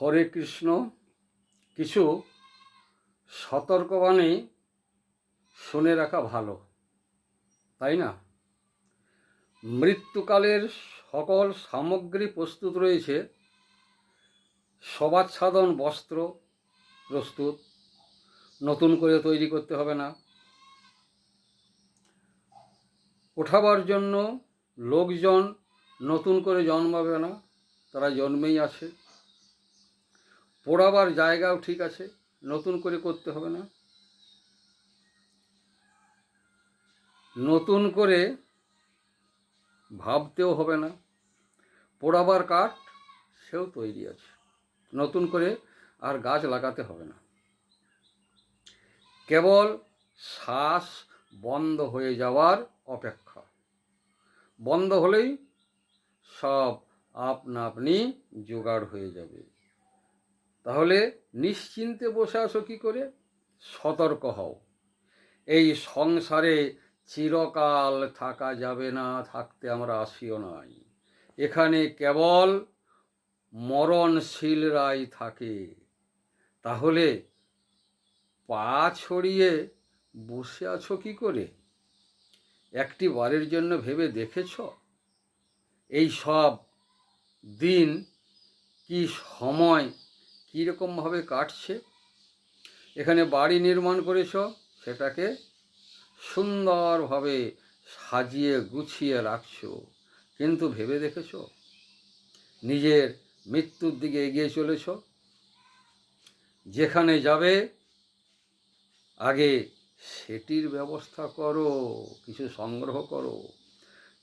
হরে কৃষ্ণ। কিছু সতর্কবাণী শুনে রাখা ভালো, তাই না? মৃত্যুকালের সকল সামগ্রী প্রস্তুত রয়েছে। সবাচ্ছাদন বস্ত্র প্রস্তুত, নতুন করে তৈরি করতে হবে না। ওঠাবার জন্য লোকজন নতুন করে জন্মাবে না, তারা জন্মেই আছে। পোড়াবার জায়গাও ঠিক আছে, নতুন করে করতে হবে না। নতুন করে ভাবতেও হবে না, পোড়াবার কাঠ সেও তৈরি আছে, নতুন করে আর গাছ লাগাতে হবে না। কেবল শ্বাস বন্ধ হয়ে যাওয়ার অপেক্ষা, বন্ধ হলেই সব আপনা আপনি জোগাড় হয়ে যাবে। তাহলে নিশ্চিন্তে বসে আসো কী করে? সতর্ক হও। এই সংসারে চিরকাল থাকা যাবে না, থাকতে আমরা আসিও নাই। এখানে কেবল মরণশীলরাই থাকে। তাহলে পা ছড়িয়ে বসে আছো কি করে? একটি বারের জন্য ভেবে দেখেছ? এই সব দিন কি সময় কীরকমভাবে কাটছে? এখানে বাড়ি নির্মাণ করেছ, সেটাকে সুন্দরভাবে সাজিয়ে গুছিয়ে রাখছো। কিন্তু ভেবে দেখেছ? নিজের মৃত্যুর দিকে এগিয়ে চলেছ। যেখানে যাবে, আগে সেটির ব্যবস্থা করো, কিছু সংগ্রহ করো।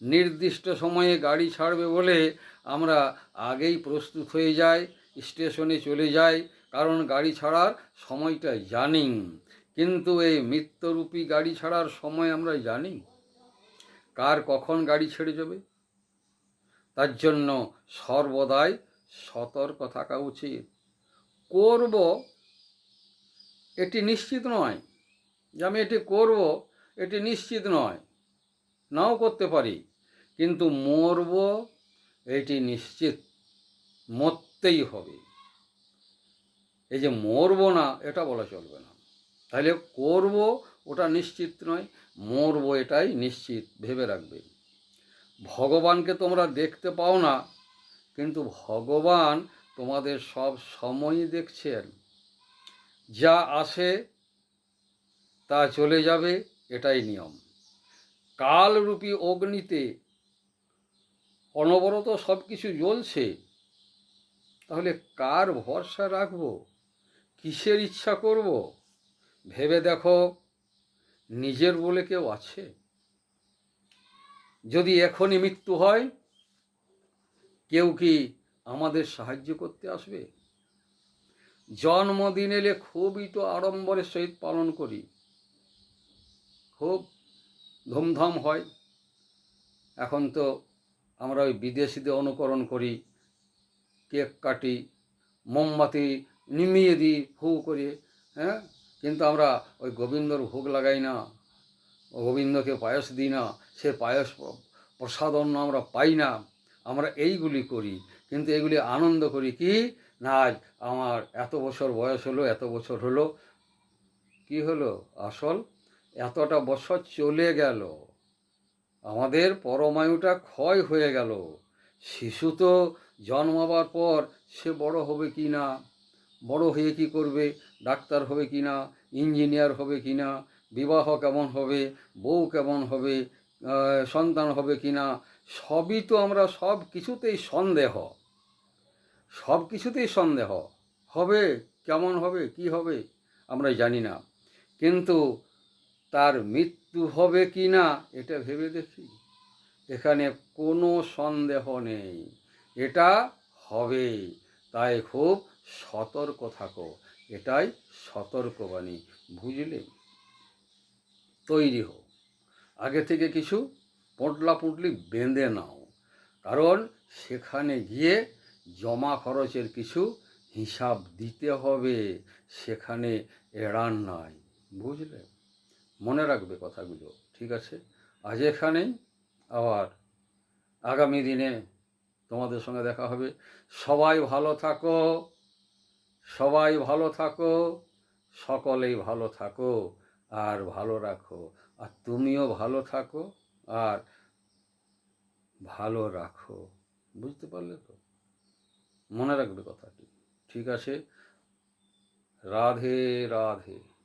নির্দিষ্ট সময়ে গাড়ি ছাড়বে বলে আমরা আগেই প্রস্তুত হয়ে যাই। স্টেশনে চলে যাই কারণ গাড়ি ছাড়ার সময়টা জানি। কিন্তু এই মৃত্যুরূপী গাড়ি ছাড়ার সময় আমরা জানি। কার কখন গাড়ি ছেড়ে যাবে? তার জন্য সর্বদাই সতর্ক থাকা উচিত। করব, এটি নিশ্চিত নয় যে আমি এটি করব, এটি নিশ্চিত নয়, নাও করতে পারি। কিন্তু মরব, এটি নিশ্চিত। মরতেই হবে। এই যে মরব না, এটা বলা চলবে না। তাহলে করব ওটা নিশ্চিত নয়, মরব এটাই নিশ্চিত, ভেবে রাখবে। ভগবানকে তোমরা দেখতে পাও না, কিন্তু ভগবান তোমাদের সব সময়ই দেখছেন। যা আসে, তা চলে যাবে, এটাই নিয়ম। কালরূপী অগ্নিতে অনবরত সব কিছু জ্বলছে তাহলে কার ভরসা রাখব? কিসের ইচ্ছা করব? ভেবে দেখো, নিজের বলে কেউ আছে? যদি এখনই মৃত্যু হয়, কেউ কি আমাদের সাহায্য করতে আসবে? জন্মদিন এলে খুবই তো আড়ম্বরের সহিত পালন করি। খুব ধুমধাম হয়। এখন তো আমরা ওই বিদেশিদের অনুকরণ করি। কেক কাটি, মোমবাতি নিমিয়ে দিই ফু করে হ্যাঁ? কিন্তু আমরা ওই গোবিন্দর ভোগ লাগাই না, গোবিন্দকে পায়স দিই না, সে পায়স প্রসাদ অন্ন আমরা পাই না। আমরা এইগুলি করি, কিন্তু এগুলি আনন্দ করি কি? না, আজ আমার এত বছর বয়স হলো, এত বছর হলো, কি হলো? আসল এতটা বছর চলে গেল, আমাদের পরমায়ুটা ক্ষয় হয়ে গেল, শিশু তো জন্মাবার পর সে বড় হবে কি না? বড় হয়ে কি করবে? ডাক্তার হবে কি না? ইঞ্জিনিয়ার হবে কি না? বিবাহ কেমন হবে? বউ কেমন হবে? সন্তান হবে কি না? সবই তো আমরা সব কিছুতেই সন্দেহ। সব কিছুতেই সন্দেহ। হবে? কেমন হবে? কি হবে? আমরা জানি না। কিন্তু তার মৃত্যু হবে কি না? এটা ভেবে দেখি। এখানে কোনো সন্দেহ নেই। এটা হবে। তাই খুব সতর্ক থাকো। এটাই সতর্কবাণী, বুঝলে? তৈরি হো আগে থেকে কিছু পটলা পুটলি বেঁধে নাও। কারণ সেখানে গিয়ে জমা খরচের কিছু হিসাব দিতে হবে। সেখানে এড়ান নাই, বুঝলে? মনে রাখবে কথাগুলো, ঠিক আছে? আজ এখানেই। আবার আগামী দিনে তোমাদের সঙ্গে দেখা হবে। সবাই ভালো থাকো। সবাই ভালো থাকো। সকলেই ভালো থাকো আর ভালো রাখো। আর তুমিও ভালো থাকো আর ভালো রাখো। বুঝতে পারলে তো? মনে রাখবে কথাটি। ঠিক আছে? রাধে রাধে।